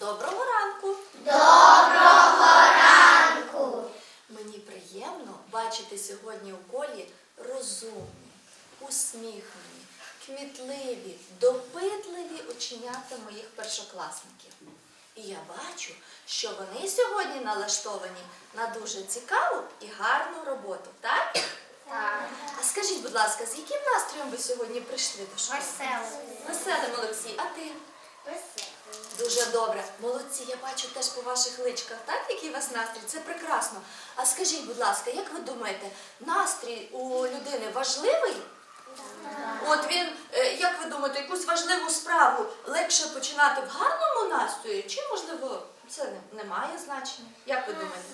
Доброго ранку! Доброго ранку! Мені приємно бачити сьогодні у колі розумні, усміхнені, кмітливі, допитливі оченята моїх першокласників. І я бачу, що вони сьогодні налаштовані на дуже цікаву і гарну роботу, так? Так. А скажіть, будь ласка, з яким настроєм ви сьогодні прийшли до школи? Веселий. Веселим, Олексій, а ти? Дуже добре. Молодці, я бачу теж по ваших личках, так, який у вас настрій? Це прекрасно. А скажіть, будь ласка, як ви думаєте, настрій у людини важливий? От він, е, як ви думаєте, якусь важливу справу легше починати в гарному настрої, чи можливо це не, не має значення? Як ви думаєте?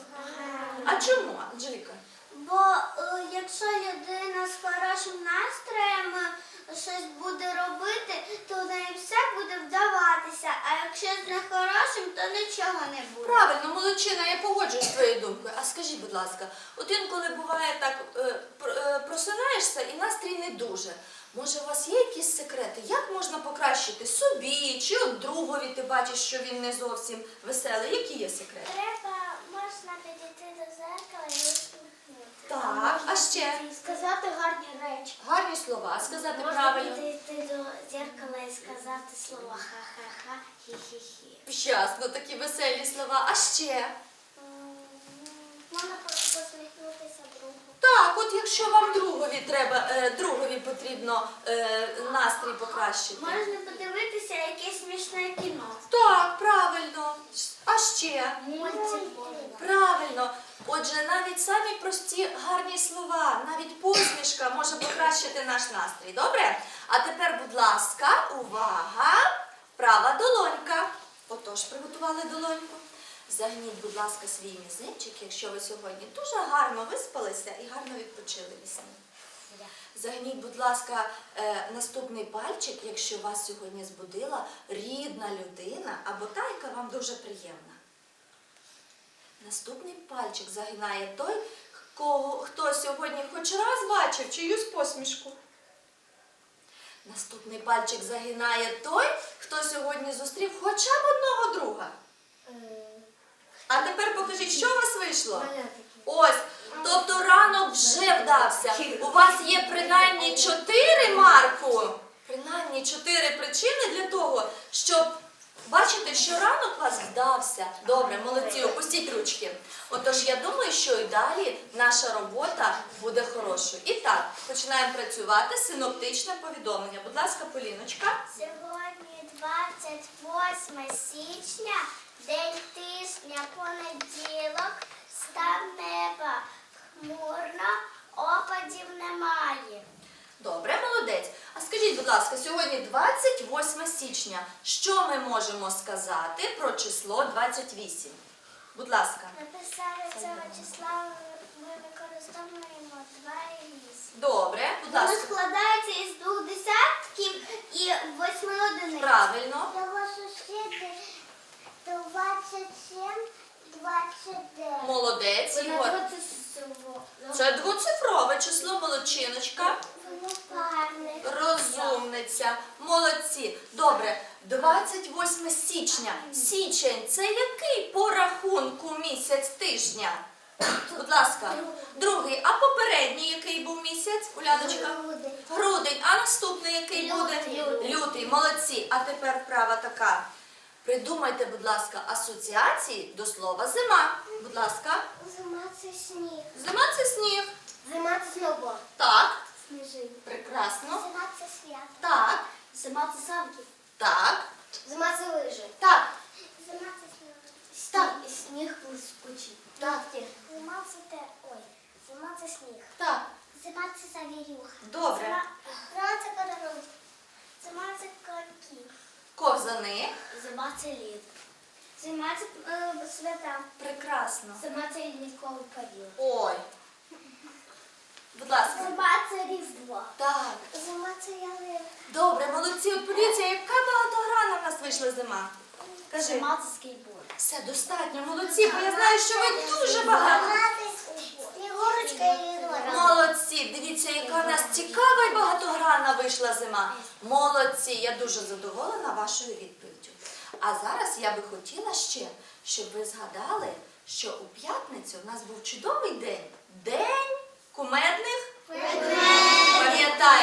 А чому, Анжеліка? Бо е, якщо людина з хорошим настроєм е, щось буде робити, то в неї все буде вдаватися. А якщо з нехорошим, то нічого не буде. Правильно, молодчина, я погоджуюсь з твоєю думкою. А скажіть, будь ласка, от інколи буває так, е, е, просинаєшся і настрій не дуже. Може, у вас є якісь секрети? Як можна покращити собі чи от другові ти бачиш, що він не зовсім веселий? Які є секрети? Треба можна підійти до зеркала і усміхнутися. Так, а ще Сказати гарні речі. гарні слова, сказати Можна правильно. підійти до зеркала і сказати слова ха-ха-ха, хі-хі-хі. Щасно, такі веселі слова. А ще Можна посміхнутися другу. так, от якщо вам другові треба, е, другові потрібно е, настрій покращити. Можна подивитися якесь смішне кіно. Ще правильно. Отже, навіть самі прості гарні слова, навіть посмішка може покращити наш настрій. Добре? А тепер, будь ласка, увага! Права долонька. Отож, приготували долоньку. Загніть, будь ласка, свій мізинчик, якщо ви сьогодні дуже гарно виспалися і гарно відпочили вісні. Загніть, будь ласка, е, наступний пальчик, якщо вас сьогодні збудила рідна людина або та, яка вам дуже приємна. Наступний пальчик загинає той, кого, хто сьогодні хоч раз бачив чиюсь посмішку. Наступний пальчик загинає той, хто сьогодні зустрів хоча б одного друга. А тепер покажіть, що у вас вийшло? Ось, тобто ранок вже вдався. У вас є принаймні чотири марку, принаймні чотири причини для того, щоб бачити, що ранок у вас вдався. Добре, молодці, опустіть ручки. Отож, я думаю, що і далі наша робота буде хорошою. І так, починаємо працювати. Синоптичне повідомлення. Будь ласка, Поліночка. Сьогодні 28 січня, день тижня, понеділок, став неба хмурно, опадів немає. Добре, молодець. А скажіть, будь ласка, сьогодні 28 січня. Що ми можемо сказати про число 28? Будь ласка. Написали цього числа ми використовуємо 2 і 8. Добре, будь Воно ласка. складається із двох десятків і восьми одиниць. Правильно. Його сусіди 27, 29. Молодець, Ігор. Це двоцифрове число, молодчиночка. Розумниця. Молодці. Добре, 28 січня. Січень це який по рахунку місяць тижня? Будь ласка. Другий. А попередній який був місяць? Уляночка? Грудень. Грудень, а наступний який буде? Лютий. Лютий, молодці. А тепер вправа така. Придумайте, будь ласка, асоціації до слова зима. Будь ласка. Зима це сніг. Зима це сніг. Зима це сноуборд. Так, Сніжинка. прекрасно. Зима це свято. Так, Зима це санки. так, Зима це лижи. так, Зима це сніг. Так. Сніг блискучий. Так. Зима це те. Ой. Зима це сніг. так. Зима це завірюха. Добре. Зима, зима це. Зима це коньки. Ковзани. Зима це лід. Зима це е, свята. Прекрасно. Зима це лідниковий період. Ой. Будь ласка. Зима це різдво. Так. Зима це ялинка. Добре, молодці. От подивіться, яка багатогранна в нас вийшла зима. Кажи. Зима це скейтборд. Все достатньо, молодці, бо я знаю, що ви дуже багато. Снігурочка і Лідора. Молодці, дивіться, яка в нас цікава і багатогранна вийшла зима. Молодці, я дуже задоволена вашою відповіддю. А зараз я би хотіла ще, щоб ви згадали, що у п'ятницю у нас був чудовий день. День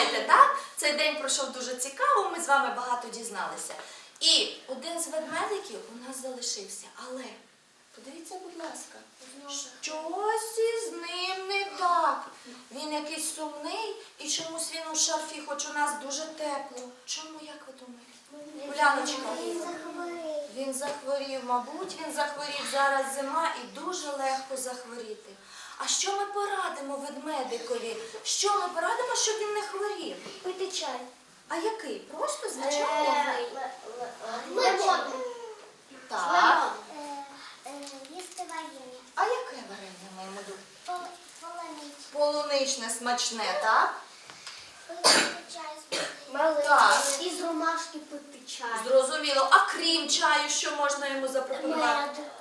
Пам'ятаєте, так? Цей день пройшов дуже цікаво, ми з вами багато дізналися. І один з ведмедиків у нас залишився. Але подивіться, будь ласка, щось із ним не так. Він якийсь сумний і чомусь він у шарфі, хоч у нас дуже тепло. Чому, як ви думаєте? Уляночка. Він захворів, мабуть, він захворів зараз зима і дуже легко захворіти. А що ми порадимо ведмедикові? Що ми порадимо, щоб він не хворів? Пити чай. А який? Просто звичайно. Лимон. Так. Їсти варення. А яке варення ми йому? Полонить. Полуничне смачне, так? Так. Із ромашки пити чай. Зрозуміло. А крім чаю, що можна йому запропонувати? Мед.